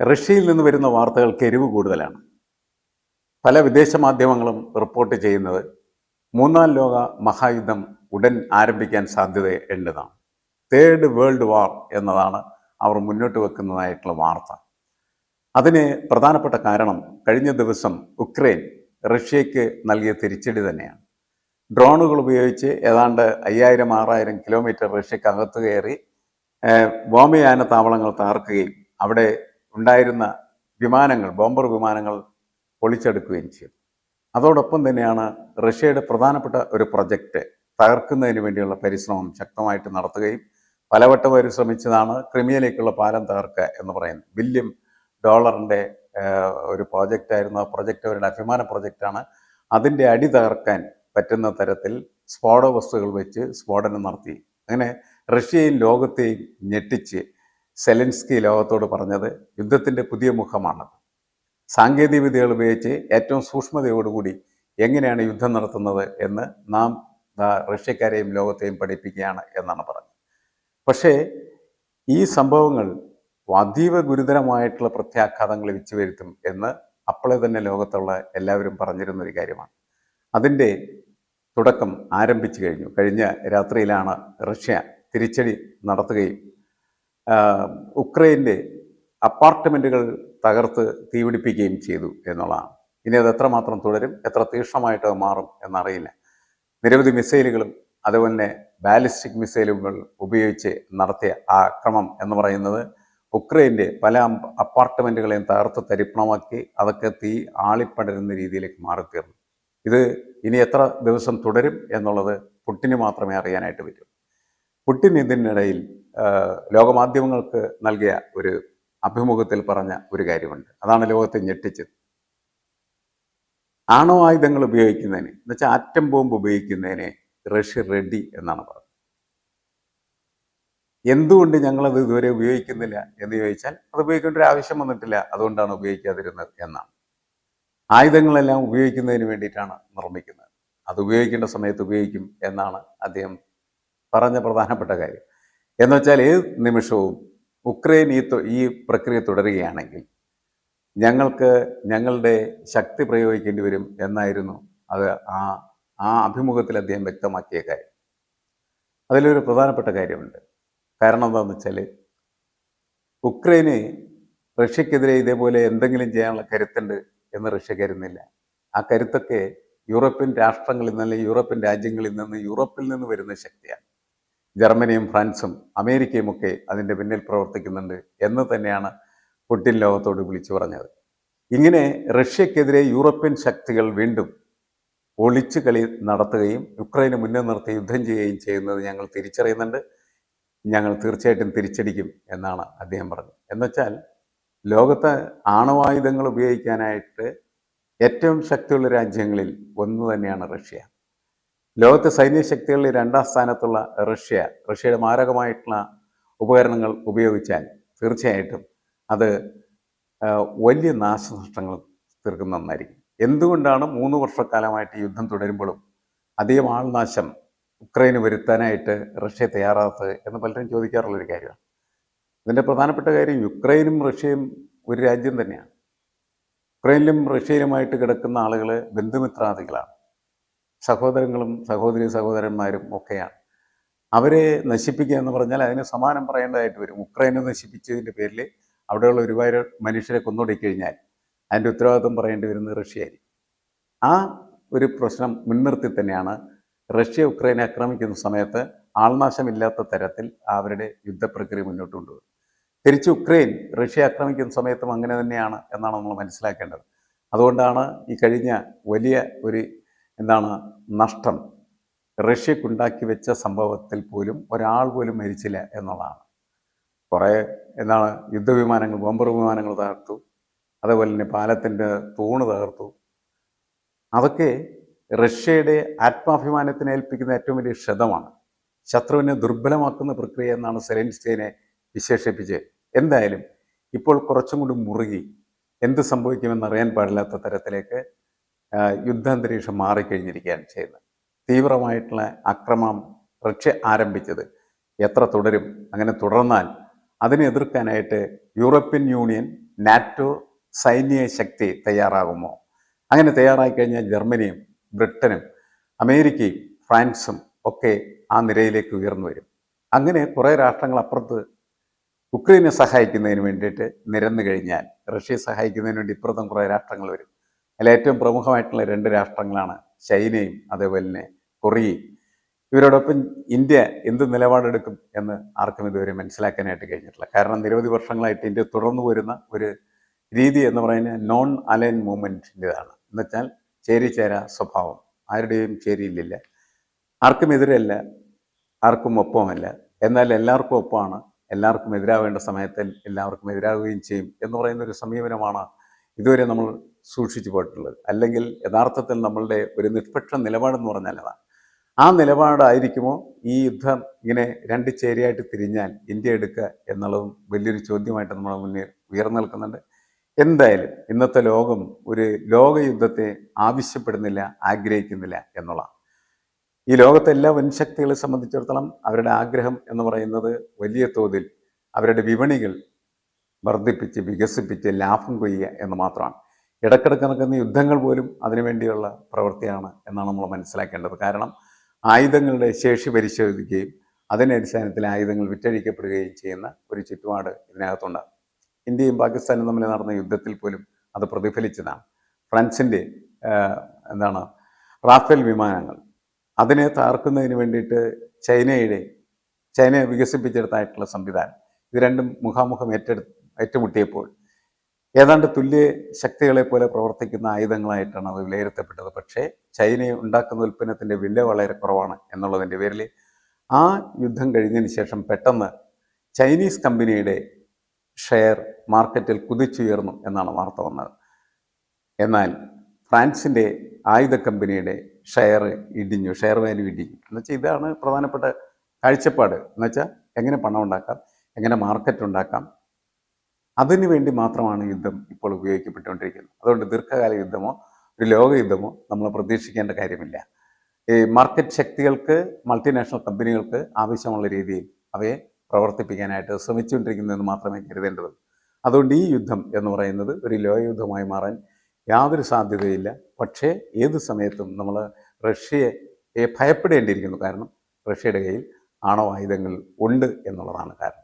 റഷ്യയിൽ നിന്ന് വരുന്ന വാർത്തകൾക്ക് എരിവ് കൂടുതലാണ്. പല വിദേശ മാധ്യമങ്ങളും റിപ്പോർട്ട് ചെയ്യുന്നത് മൂന്നാം ലോക മഹായുദ്ധം ഉടൻ ആരംഭിക്കാൻ സാധ്യത ഉണ്ടെന്നാണ് തേർഡ് വേൾഡ് വാർ എന്നതാണ് അവർ മുന്നോട്ട് വെക്കുന്നതായിട്ടുള്ള വാർത്ത. അതിന് പ്രധാനപ്പെട്ട കാരണം കഴിഞ്ഞ ദിവസം ഉക്രൈൻ റഷ്യയ്ക്ക് നൽകിയ തിരിച്ചടി തന്നെയാണ്. ഡ്രോണുകൾ ഉപയോഗിച്ച് ഏതാണ്ട് അയ്യായിരം ആറായിരം കിലോമീറ്റർ റഷ്യക്കകത്ത് കയറി വ്യോമയാന താവളങ്ങൾ തകർക്കുകയും അവിടെ ഉണ്ടായിരുന്ന വിമാനങ്ങൾ ബോംബർ വിമാനങ്ങൾ പൊളിച്ചെടുക്കുകയും ചെയ്തു. അതോടൊപ്പം തന്നെയാണ് റഷ്യയുടെ പ്രധാനപ്പെട്ട ഒരു പ്രൊജക്റ്റ് തകർക്കുന്നതിന് വേണ്ടിയുള്ള പരിശ്രമം ശക്തമായിട്ട് നടത്തുകയും പലവട്ടം പരിശ്രമിച്ചതാണ് ശ്രമിച്ചതാണ് ക്രിമിയയിലേക്കുള്ള പാലം തകർക്കുക എന്ന് പറയുന്നത്. ബില്യൺ ഡോളറിന്റെ ഒരു പ്രോജക്റ്റ് ആയിരുന്നു. ആ പ്രൊജക്റ്റ് അവരുടെ അഭിമാന പ്രൊജക്റ്റാണ് അതിന്റെ അടി തകർക്കാൻ പറ്റുന്ന തരത്തിൽ സ്ഫോട വസ്തുക്കൾ വെച്ച് സ്ഫോടനം നടത്തി. അങ്ങനെ റഷ്യയും ലോകത്തെയും ഞെട്ടിച്ച് സെലൻസ്കി ലോകത്തോട് പറഞ്ഞത് യുദ്ധത്തിന്റെ പുതിയ മുഖമാണ് സാങ്കേതിക വിദ്യകൾ ഉപയോഗിച്ച് ഏറ്റവും സൂക്ഷ്മതയോടുകൂടി എങ്ങനെയാണ് യുദ്ധം നടത്തുന്നത് എന്ന് നാം റഷ്യക്കാരെയും ലോകത്തെയും പഠിപ്പിക്കുകയാണ് എന്നാണ് പറഞ്ഞത്. പക്ഷേ ഈ സംഭവങ്ങൾ അതീവ ഗുരുതരമായിട്ടുള്ള പ്രത്യാഘാതങ്ങൾ വെച്ച് വരുത്തും എന്ന് അപ്പോളെ തന്നെ ലോകത്തുള്ള എല്ലാവരും പറഞ്ഞിരുന്ന ഒരു കാര്യമാണ്. അതിന്റെ തുടക്കം ആരംഭിച്ചു കഴിഞ്ഞു. കഴിഞ്ഞ രാത്രിയിലാണ് റഷ്യ തിരിച്ചടി നടത്തുകയും ഉക്രൈന്റെ അപ്പാർട്ട്മെന്റുകൾ തകർത്ത് തീപിടിപ്പിക്കുകയും ചെയ്തു എന്നുള്ളതാണ്. ഇനി അത് എത്രമാത്രം തുടരും എത്ര തീക്ഷ്ണമായിട്ട് മാറും എന്നറിയില്ല. നിരവധി മിസൈലുകളും അതുപോലെ ബാലിസ്റ്റിക് മിസൈലുകൾ ഉപയോഗിച്ച് നടത്തിയ ആക്രമം എന്ന് പറയുന്നത് ഉക്രൈന്റെ പല അപ്പാർട്ട്മെന്റുകളെയും തകർത്ത് തരിപ്പണമാക്കി അതൊക്കെ തീ ആളിപ്പടരുന്ന രീതിയിലേക്ക് മാറിത്തീർന്നു. ഇത് ഇനി എത്ര ദിവസം തുടരും എന്നുള്ളത് പുട്ടിന് മാത്രമേ അറിയാനായിട്ട് പറ്റൂ. പുട്ടിൻ ഇതിനിടയിൽ ലോകമാധ്യമങ്ങൾക്ക് നൽകിയ ഒരു അഭിമുഖത്തിൽ പറഞ്ഞ ഒരു കാര്യമുണ്ട്. അതാണ് ലോകത്തെ ഞെട്ടിച്ചത്. ആണോ ആയുധങ്ങൾ ഉപയോഗിക്കുന്നതിന് എന്നുവെച്ചാൽ ആറ്റം ബോംബ് ഉപയോഗിക്കുന്നതിന് റഷ്യ റെഡി എന്നാണ് പറഞ്ഞത്. എന്തുകൊണ്ട് ഞങ്ങളത് ഇതുവരെ ഉപയോഗിക്കുന്നില്ല എന്ന് ചോദിച്ചാൽ അത് ഉപയോഗിക്കേണ്ട ഒരു ആവശ്യം വന്നിട്ടില്ല അതുകൊണ്ടാണ് ഉപയോഗിക്കാതിരുന്നത് എന്നാണ്. ആയുധങ്ങളെല്ലാം ഉപയോഗിക്കുന്നതിന് വേണ്ടിയിട്ടാണ് നിർമ്മിക്കുന്നത്. അത് ഉപയോഗിക്കേണ്ട സമയത്ത് ഉപയോഗിക്കും എന്നാണ് അദ്ദേഹം പറഞ്ഞ പ്രധാനപ്പെട്ട കാര്യം. എന്നുവെച്ചാൽ ഏത് നിമിഷവും ഉക്രൈൻ ഈ ഈ പ്രക്രിയ തുടരുകയാണെങ്കിൽ ഞങ്ങൾക്ക് ഞങ്ങളുടെ ശക്തി പ്രയോഗിക്കേണ്ടി വരും എന്നായിരുന്നു അത് ആ ആ അഭിമുഖത്തിൽ അദ്ദേഹം വ്യക്തമാക്കിയ കാര്യം. അതിലൊരു പ്രധാനപ്പെട്ട കാര്യമുണ്ട്. കാരണം എന്താണെന്ന് വെച്ചാൽ ഉക്രൈന് റഷ്യക്കെതിരെ ഇതേപോലെ എന്തെങ്കിലും ചെയ്യാനുള്ള കരുത്തുണ്ട് എന്ന് റഷ്യ കരുതുന്നില്ല. ആ കരുത്തൊക്കെ യൂറോപ്യൻ രാഷ്ട്രങ്ങളിൽ നിന്ന് അല്ലെങ്കിൽ യൂറോപ്യൻ രാജ്യങ്ങളിൽ നിന്ന് യൂറോപ്പിൽ നിന്ന് വരുന്ന ശക്തിയാണ്. ജർമ്മനിയും ഫ്രാൻസും അമേരിക്കയും ഒക്കെ അതിന്റെ പിന്നിൽ പ്രവർത്തിക്കുന്നുണ്ട് എന്ന് തന്നെയാണ് പുടിൻ ലോകത്തോട് വിളിച്ചു പറഞ്ഞത്. ഇങ്ങനെ റഷ്യക്കെതിരെ യൂറോപ്യൻ ശക്തികൾ വീണ്ടും ഒളിച്ചു കളി നടത്തുകയും യുക്രൈന് മുന്നിൽ നിർത്തി യുദ്ധം ചെയ്യുകയും ചെയ്യുന്നത് ഞങ്ങൾ തിരിച്ചറിയുന്നുണ്ട്. ഞങ്ങൾ തീർച്ചയായിട്ടും തിരിച്ചടിക്കും എന്നാണ് അദ്ദേഹം പറഞ്ഞത്. എന്നുവെച്ചാൽ ലോകത്ത് ആണവായുധങ്ങൾ ഉപയോഗിക്കാനായിട്ട് ഏറ്റവും ശക്തിയുള്ള രാജ്യങ്ങളിൽ ഒന്ന് തന്നെയാണ് റഷ്യ. ലോകത്തെ സൈനിക ശക്തികളിൽ രണ്ടാം സ്ഥാനത്തുള്ള റഷ്യ റഷ്യയുടെ മാരകമായിട്ടുള്ള ഉപകരണങ്ങൾ ഉപയോഗിച്ചാൽ തീർച്ചയായിട്ടും അത് വലിയ നാശനഷ്ടങ്ങൾ തീർക്കുന്ന ഒന്നായിരിക്കും. എന്തുകൊണ്ടാണ് മൂന്ന് വർഷക്കാലമായിട്ട് യുദ്ധം തുടരുമ്പോഴും അധികം ആൾനാശം ഉക്രൈന് വരുത്താനായിട്ട് റഷ്യ തയ്യാറാത്തത് എന്ന് പലരും ചോദിക്കാറുള്ളൊരു കാര്യമാണ്. ഇതിന്റെ പ്രധാനപ്പെട്ട കാര്യം യുക്രൈനും റഷ്യയും ഒരു രാജ്യം തന്നെയാണ്. ഉക്രൈനിലും റഷ്യയിലുമായിട്ട് കിടക്കുന്ന ആളുകൾ ബന്ധുമിത്രാദികളാണ്. സഹോദരങ്ങളും സഹോദരി സഹോദരന്മാരും ഒക്കെയാണ്. അവരെ നശിപ്പിക്കുക എന്ന് പറഞ്ഞാൽ അതിന് സമാനം പറയേണ്ടതായിട്ട് വരും. ഉക്രൈനെ നശിപ്പിച്ചതിന്റെ പേരിൽ അവിടെയുള്ള ഒരുപാട് മനുഷ്യരെ കൊന്നൊടുക്കിക്കഴിഞ്ഞാൽ അതിന്റെ ഉത്തരവാദിത്വം പറയേണ്ടി വരുന്നത് റഷ്യയായിരിക്കും. ആ ഒരു പ്രശ്നം മുൻനിർത്തി തന്നെയാണ് റഷ്യ ഉക്രൈനെ ആക്രമിക്കുന്ന സമയത്ത് ആൾനാശമില്ലാത്ത തരത്തിൽ അവരുടെ യുദ്ധപ്രക്രിയ മുന്നോട്ട് കൊണ്ടുപോകും തിരിച്ച് ഉക്രൈൻ റഷ്യ ആക്രമിക്കുന്ന സമയത്തും അങ്ങനെ തന്നെയാണ് എന്നാണ് നമ്മൾ മനസ്സിലാക്കേണ്ടത്. അതുകൊണ്ടാണ് ഈ കഴിഞ്ഞ വലിയ ഒരു എന്താണ് നഷ്ടം? റഷ്യക്കുണ്ടാക്കി വെച്ച സംഭവത്തിൽ പോലും ഒരാൾ പോലും മരിച്ചില്ല എന്നുള്ളതാണ്. കുറേ എന്താണ് യുദ്ധവിമാനങ്ങൾ ബോംബർ വിമാനങ്ങൾ തകർത്തു. അതേപോലെ തന്നെ പാലത്തിന്റെ തൂണ് തകർത്തു. അതൊക്കെ റഷ്യയുടെ ആത്മാഭിമാനത്തിനെ ഏൽപ്പിക്കുന്ന ഏറ്റവും വലിയ ക്ഷതമാണ്. ശത്രുവിനെ ദുർബലമാക്കുന്ന പ്രക്രിയ എന്നാണ് സെലൻസ്റ്റീനെ വിശേഷിപ്പിച്ച് എന്തായാലും ഇപ്പോൾ കുറച്ചും കൂടി മുറുകി എന്ത് സംഭവിക്കുമെന്ന് അറിയാൻ പാടില്ലാത്ത തരത്തിലേക്ക് യുദ്ധാന്തരീക്ഷം മാറിക്കഴിഞ്ഞിരിക്കുകയാണ് ചെയ്യുന്നത്. തീവ്രമായിട്ടുള്ള അക്രമം റഷ്യ ആരംഭിച്ചത് എത്ര തുടരും അങ്ങനെ തുടർന്നാൽ അതിനെ എതിർക്കാനായിട്ട് യൂറോപ്യൻ യൂണിയൻ നാറ്റോ സൈന്യ ശക്തി തയ്യാറാകുമോ? അങ്ങനെ തയ്യാറായി കഴിഞ്ഞാൽ ജർമ്മനിയും ബ്രിട്ടനും അമേരിക്കയും ഫ്രാൻസും ഒക്കെ ആ നിരയിലേക്ക് ഉയർന്നു വരും. അങ്ങനെ കുറേ രാഷ്ട്രങ്ങൾ അപ്പുറത്ത് ഉക്രൈനെ സഹായിക്കുന്നതിന് വേണ്ടിയിട്ട് നിരന്നു കഴിഞ്ഞാൽ റഷ്യയെ സഹായിക്കുന്നതിന് വേണ്ടി ഇപ്പുറത്തും കുറേ രാഷ്ട്രങ്ങൾ വരും. അതിൽ ഏറ്റവും പ്രമുഖമായിട്ടുള്ള രണ്ട് രാഷ്ട്രങ്ങളാണ് ചൈനയും അതേപോലെ തന്നെ കൊറിയയും. ഇവരോടൊപ്പം ഇന്ത്യ എന്ത് നിലപാടെടുക്കും എന്ന് ആർക്കും ഇതുവരെ മനസ്സിലാക്കാനായിട്ട് കഴിഞ്ഞിട്ടില്ല. കാരണം നിരവധി വർഷങ്ങളായിട്ട് ഇന്ത്യ തുടർന്നു വരുന്ന ഒരു രീതി എന്ന് പറയുന്നത് നോൺ അലൈൻ മൂവ്മെന്റിന്റെതാണ് എന്നുവെച്ചാൽ ചേരിചേര സ്വഭാവം. ആരുടെയും ചേരിയില്ല ആർക്കും എതിരല്ല ആർക്കും ഒപ്പമല്ല എന്നാൽ എല്ലാവർക്കും ഒപ്പമാണ്. എല്ലാവർക്കും എതിരാവേണ്ട സമയത്ത് എല്ലാവർക്കും എതിരാകുകയും ചെയ്യും എന്ന് പറയുന്ന ഒരു സമീപനമാണ് ഇതുവരെ നമ്മൾ സൂക്ഷിച്ചു പോയിട്ടുള്ളത്. അല്ലെങ്കിൽ യഥാർത്ഥത്തിൽ നമ്മളുടെ ഒരു നിഷ്പക്ഷ നിലപാടെന്ന് പറഞ്ഞാൽ അതാണ്. ആ നിലപാടായിരിക്കുമോ ഈ യുദ്ധം ഇങ്ങനെ രണ്ട് ചേരിയായിട്ട് തിരിഞ്ഞാൽ ഇന്ത്യ എടുക്കുക എന്നുള്ളതും വലിയൊരു ചോദ്യമായിട്ട് നമ്മുടെ മുന്നിൽ ഉയർന്നു നിൽക്കുന്നുണ്ട്. എന്തായാലും ഇന്നത്തെ ലോകം ഒരു ലോകയുദ്ധത്തെ ആവശ്യപ്പെടുന്നില്ല ആഗ്രഹിക്കുന്നില്ല എന്നുള്ള ഈ ലോകത്തെ എല്ലാ വൻശക്തികളെ സംബന്ധിച്ചിടത്തോളം അവരുടെ ആഗ്രഹം എന്ന് പറയുന്നത് വലിയ തോതിൽ അവരുടെ വിപണികൾ വർദ്ധിപ്പിച്ച് വികസിപ്പിച്ച് ലാഭം കൊയ്യുക എന്ന് മാത്രമാണ്. ഇടക്കിടക്ക് നടക്കുന്ന യുദ്ധങ്ങൾ പോലും അതിനുവേണ്ടിയുള്ള പ്രവൃത്തിയാണ് എന്നാണ് നമ്മൾ മനസ്സിലാക്കേണ്ടത്. കാരണം ആയുധങ്ങളുടെ ശേഷി പരിശോധിക്കുകയും അതിന്റെ അടിസ്ഥാനത്തിൽ ആയുധങ്ങൾ വിറ്റഴിക്കപ്പെടുകയും ചെയ്യുന്ന ഒരു ചുറ്റുപാട് ഇതിനകത്തുണ്ട്. ഇന്ത്യയും പാകിസ്ഥാനും തമ്മിൽ നടന്ന യുദ്ധത്തിൽ പോലും അത് പ്രതിഫലിച്ചതാണ്. ഫ്രാൻസിന്റെ എന്താണ് റാഫേൽ വിമാനങ്ങൾ. അതിനെ താർക്കുന്നതിന് വേണ്ടിയിട്ട് ചൈനയുടെ ചൈന വികസിപ്പിച്ചെടുത്തായിട്ടുള്ള സംവിധാനം. ഇത് രണ്ടും മുഖാമുഖം ഏറ്റെടു ഏറ്റുമുട്ടിയപ്പോൾ. ഏതാണ്ട് തുല്യ ശക്തികളെ പോലെ പ്രവർത്തിക്കുന്ന ആയുധങ്ങളായിട്ടാണ് അത് വിലയിരുത്തപ്പെട്ടത്. പക്ഷേ ചൈന ഉണ്ടാക്കുന്ന ഉൽപ്പന്നത്തിന്റെ വില വളരെ കുറവാണ് എന്നുള്ളതിന്റെ പേരിൽ ആ യുദ്ധം കഴിഞ്ഞതിന് ശേഷം പെട്ടെന്ന് ചൈനീസ് കമ്പനിയുടെ ഷെയർ മാർക്കറ്റിൽ കുതിച്ചുയർന്നു എന്നാണ് വാർത്ത വന്നത്. എന്നാൽ ഫ്രാൻസിന്റെ ആയുധ കമ്പനിയുടെ ഷെയർ ഇടിഞ്ഞു ഷെയർ വാല്യൂ ഇടിഞ്ഞു. എന്നുവെച്ചാൽ ഇതാണ് പ്രധാനപ്പെട്ട കാഴ്ചപ്പാട്. എന്നുവെച്ചാൽ എങ്ങനെ പണം ഉണ്ടാക്കാം എങ്ങനെ മാർക്കറ്റ് ഉണ്ടാക്കാം അതിനു വേണ്ടി മാത്രമാണ് യുദ്ധം ഇപ്പോൾ ഉപയോഗിക്കപ്പെട്ടുകൊണ്ടിരിക്കുന്നത്. അതുകൊണ്ട് ദീർഘകാല യുദ്ധമോ ഒരു ലോക യുദ്ധമോ നമ്മൾ പ്രതീക്ഷിക്കേണ്ട കാര്യമില്ല. ഈ മാർക്കറ്റ് ശക്തികൾക്ക് മൾട്ടിനാഷണൽ കമ്പനികൾക്ക് ആവശ്യമുള്ള രീതിയിൽ അവയെ പ്രവർത്തിപ്പിക്കാനായിട്ട് ശ്രമിച്ചുകൊണ്ടിരിക്കുന്നതെന്ന് മാത്രമേ കരുതേണ്ടതുള്ളൂ. അതുകൊണ്ട് ഈ യുദ്ധം എന്ന് പറയുന്നത് ഒരു ലോക യുദ്ധമായി മാറാൻ യാതൊരു സാധ്യതയില്ല. പക്ഷേ ഏത് സമയത്തും നമ്മൾ റഷ്യയെ ഭയപ്പെടേണ്ടിയിരിക്കുന്നു. കാരണം റഷ്യയുടെ കയ്യിൽ ആണവായുധങ്ങൾ ഉണ്ട് എന്നുള്ളതാണ് കാരണം.